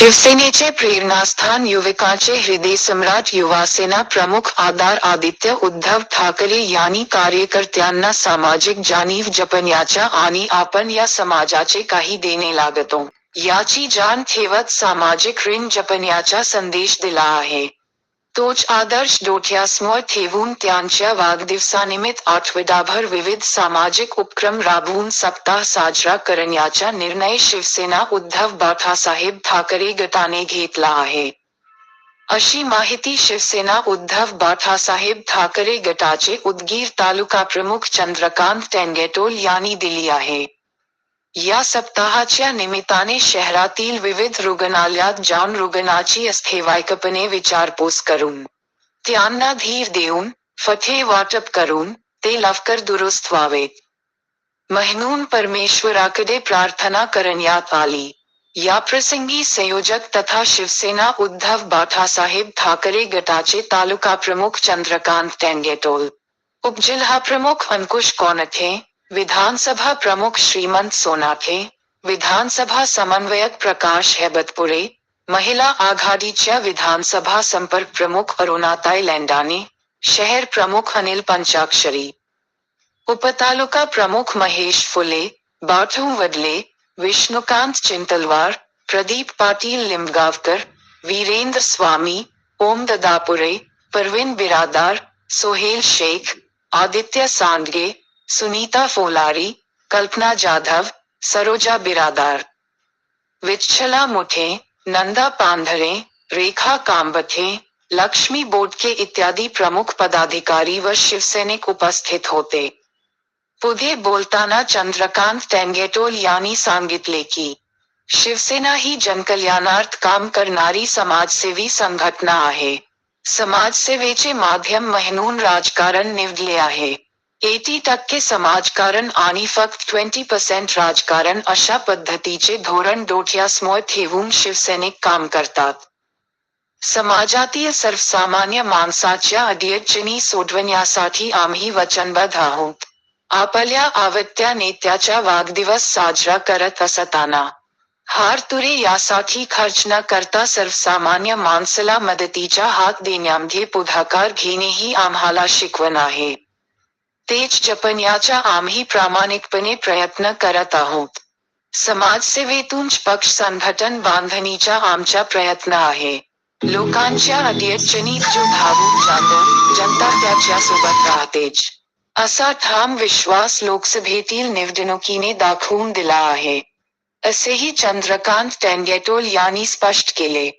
शिवसेनेचे प्रेरणास्थान युवकांचे हृदय सम्राट युवा सेना प्रमुख आधार आदित्य उद्धव ठाकरे यानी कार्यकर्त्यांना सामाजिक जाणीव जपण्याच्या आणि आपण या समाजाचे काही देणे लागतो. याची जाण ठेवत सामाजिक ऋण जपण्याचा संदेश दिला आहे. तोच आदर्श डोक्यासमोर ठेवून त्यांच्या वाढदिवसानिमित्त आठवडाभर विविध सामाजिक उपक्रम राबवून सप्ताह साजरा करण्याचा निर्णय शिवसेना उद्धव बाळासाहेब ठाकरे गटाने घेतला आहे अशी माहिती शिवसेना उद्धव बाळासाहेब ठाकरे गटाचे उदगीर तालुका प्रमुख चंद्रकांत टेंगेटोल यांनी दिली आहे या सप्ताहाच्या निमित्ताने शहरातील विविध रुग्णालयात जाऊन रुग्णाची अस्थैवाईकपणे विचारपूस करून, त्यांना धीर देऊन, फथे वाटप करून, ते लवकर दुरुस्त व्हावेत. म्हणून परमेश्वराकडे प्रार्थना करण्यात आली. या प्रसंगी संयोजक तथा शिवसेना उद्धव बाळासाहेब ठाकरे गटाचे तालुका प्रमुख चंद्रकांत टेंगेटोल उपजिल्हा प्रमुख अंकुश कोनथे विधानसभा प्रमुख श्रीमंत सोनाखे, विधानसभा समन्वयक प्रकाश हेबतपुरे, महिला आघाडीच्या विधानसभा संपर्क प्रमुख अरुणाताई लेंडाने, शहर प्रमुख अनिल पंचाक्षरी, उपतालुका प्रमुख महेश फुले बाठू वडले, विष्णुकांत चिंतलवार, प्रदीप पाटील लिमगावकर वीरेंद्र स्वामी, ओम ददापुरे, परवीन बिरादार, सोहेल शेख, आदित्य सांडगे सुनीता फोलारी, कल्पना जाधव, सरोजा बिरादार। विच्छला मुठे, नंदा पांधरे रेखा कांबथे, लक्ष्मी बोडके इत्यादि प्रमुख पदाधिकारी व शिवसैनिक उपस्थित होते। पुढे बोलताना चंद्रकांत टेंगेटोल यांनी सांगितले की, शिवसेना ही जनकल्याणार्थ काम करणारी समाजसेवी संघटना आहे. समाजसेवेचे माध्यम म्हणून राजकारण निवडले आहे. एटी टक्के समाजकारण आणि फक्त ट्वेंटी पर्सेंट राजकारण अशा पद्धतीचे धोरण डोठ्यासमोर ठेवून शिवसैनिक काम करतात. समाजातील सर्वसामान्य माणसाच्या अडचणी सोडवण्यासाठी आम्ही वचनबद्ध आहोत. आपल्या आवडत्या नेत्याचा वाढदिवस साजरा करत असताना हार तुरे यासाठी खर्च न करता सर्वसामान्य माणसाला मदतीचा हात देण्यामध्ये पुढाकार घेणे ही आम्हाला शिकवण आहे. तेच जपण्याचा आम्ही प्रामाणिकपणे प्रयत्न करत आहोत. समाजसेवेतून पक्ष संघटन बांधणीचा आमचा प्रयत्न आहे. लोकांच्या अडीअडचणीत जो धावून जातो जनता त्याच्या सोबत राहतेच. असा ठाम विश्वास लोकसभेतील निवडणुकीने दाखवून दिला आहे. असेही चंद्रकांत टेंगेटोल यांनी स्पष्ट केले.